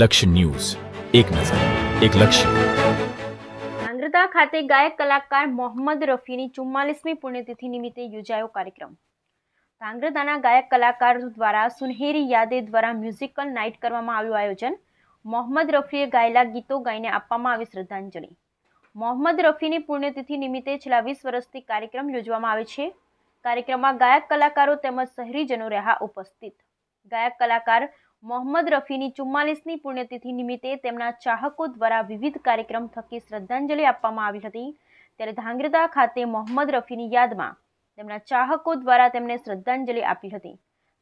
લક્ષ્ય ન્યૂઝ. એક નજર, એક લક્ષ્ય. ધાંગ્રધા ખાતે ગાયક કલાકાર મોહમ્મદ રફીની ચુમ્માલીસમી પુણ્યતિથિ નિમિત્તે યોજાયો કાર્યક્રમ. ધાંગ્રધાના ગાયક કલાકારો દ્વારા સુનહેરી યાદે દ્વારા મ્યુઝિકલ નાઇટ કરવામાં આવ્યું આયોજન. મોહમ્મદ રફીએ ગાયેલા ગીતો ગાઈને આપવામાં આવી શ્રદ્ધાંજલિ. મોહમ્મદ રફીની પુણ્યતિથિ નિમિત્તે છેલ્લા વીસ વર્ષથી કાર્યક્રમ યોજવામાં આવે છે. કાર્યક્રમમાં ગાયક કલાકારો તેમજ શહેરીજનો રહ્યા ઉપસ્થિત. ગાયક કલાકાર મોહમ્મદ રફીની ચુમ્માલીસની પુણ્યતિથિ નિમિત્તે તેમના ચાહકો દ્વારા વિવિધ કાર્યક્રમ થકી શ્રદ્ધાંજલિ આપવામાં આવી હતી. ત્યારે ધાંગ્રધા ખાતે મોહમ્મદ રફીની યાદમાં તેમના ચાહકો દ્વારા તેમને શ્રદ્ધાંજલિ આપી હતી.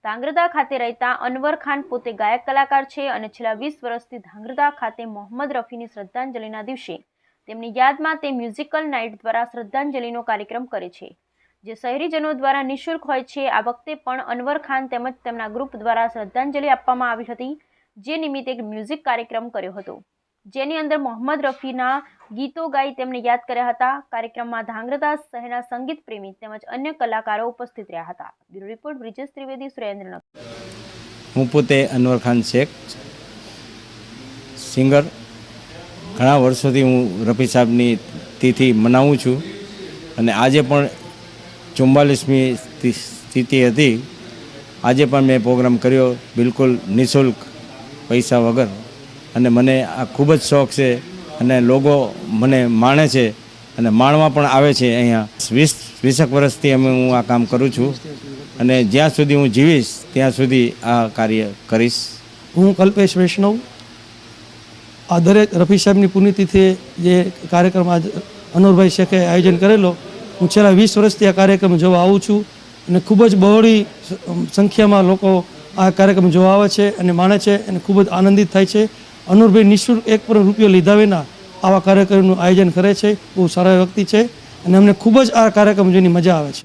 ધાંગ્રધા ખાતે રહેતા અનવર ખાન પોતે ગાયક કલાકાર છે અને છેલ્લા વીસ વર્ષથી ધાંગ્રધા ખાતે મોહમ્મદ રફીની શ્રદ્ધાંજલિના દિવસે તેમની યાદમાં તે મ્યુઝિકલ નાઇટ દ્વારા શ્રદ્ધાંજલિનો કાર્યક્રમ કરે છે. જે શહેરીજનો દ્વારા નિઃશુલ્ક હોય છે, આ વખતે પણ અનવર ખાન તેમજ તેમના ગ્રુપ દ્વારા શ્રદ્ધાંજલિ આપવામાં આવી હતી, જે નિમિત્તે એક મ્યુઝિક કાર્યક્રમ કર્યો હતો. જેની અંદર મોહમ્મદ રફીના ગીતો ગાઈ તેમને યાદ કર્યા હતા. કાર્યક્રમમાં ધાંગ્રદાસ શહેરના સંગીત પ્રેમી તેમજ અન્ય કલાકારો ઉપસ્થિત રહ્યા હતા. Bureau report, Brijesh Trivedi, Surendranagar. હું પોતે અનવર ખાન શેખ, સિંગર. ઘણા વર્ષોથી હું રફી સાહેબની તિથિ મનાવું છું અને આજે પણ ચુમ્માલીસમી સ્થિતિ હતી. આજે પણ મેં પ્રોગ્રામ કર્યો, બિલકુલ નિઃશુલ્ક પૈસા વગર. અને મને આ ખૂબ જ શોખ છે અને લોકો મને માણે છે અને માણવા પણ આવે છે અહીંયા. વીસ, વીસેક વર્ષથી અમે હું આ કામ કરું છું અને જ્યાં સુધી હું જીવીશ, ત્યાં સુધી આ કાર્ય કરીશ. હું કલ્પેશ વૈષ્ણવ, આ દરેક રફી સાહેબની પુણ્યતિથિએ જે કાર્યક્રમ આજ અનુરભાઈ શેખે આયોજન કરેલો હું છેલ્લા વીસ વર્ષથી આ કાર્યક્રમ જોવા આવું છું અને ખૂબ જ બહોળી સંખ્યામાં લોકો આ કાર્યક્રમ જોવા આવે છે અને માણે છે અને ખૂબ જ આનંદિત થાય છે. અનુરભાઈ નિઃશુલ્ક એક પણ રૂપિયો લીધા વિના આવા કાર્યક્રમનું આયોજન કરે છે. બહુ સારા વ્યક્તિ છે અને અમને ખૂબ જ આ કાર્યક્રમ જોઈને મજા આવે છે.